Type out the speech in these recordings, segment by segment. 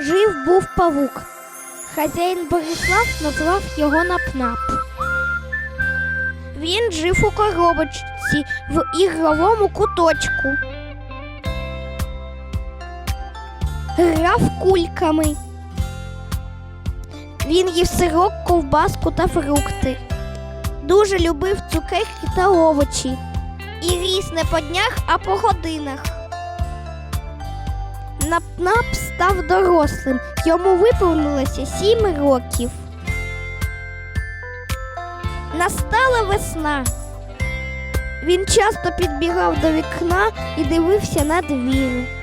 жив був павук. Хазяїн Борислав назвав його Нап-Нап. Він жив у коробочці в ігровому куточку. Грав кульками. Він їв сирок, ковбаску та фрукти. Дуже любив цукерки та овочі. І ріс не по днях, а по годинах. Нап-нап став дорослим. Йому виповнилося сім років. Настала весна. Він часто підбігав до вікна і дивився на двір.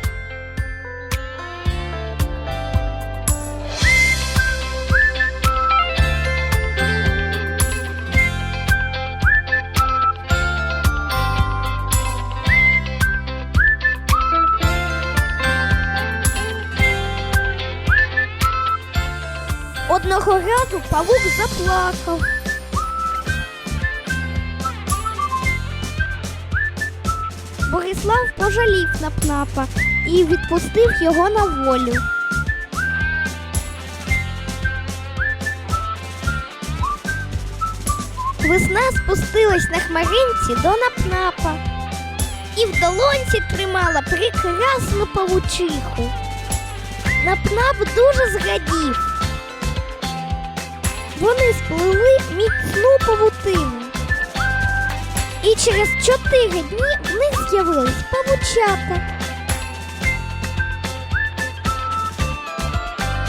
Одного разу павук заплакав. Борислав пожалів Напнапа і відпустив його на волю. Весна спустилась на хмаринці до Напнапа і в долонці тримала прекрасну павучиху. Напнап дуже зрадів. Вони сплили міцну павутину. І через чотири дні в них з'явились павучата.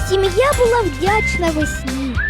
Сім'я була вдячна весні.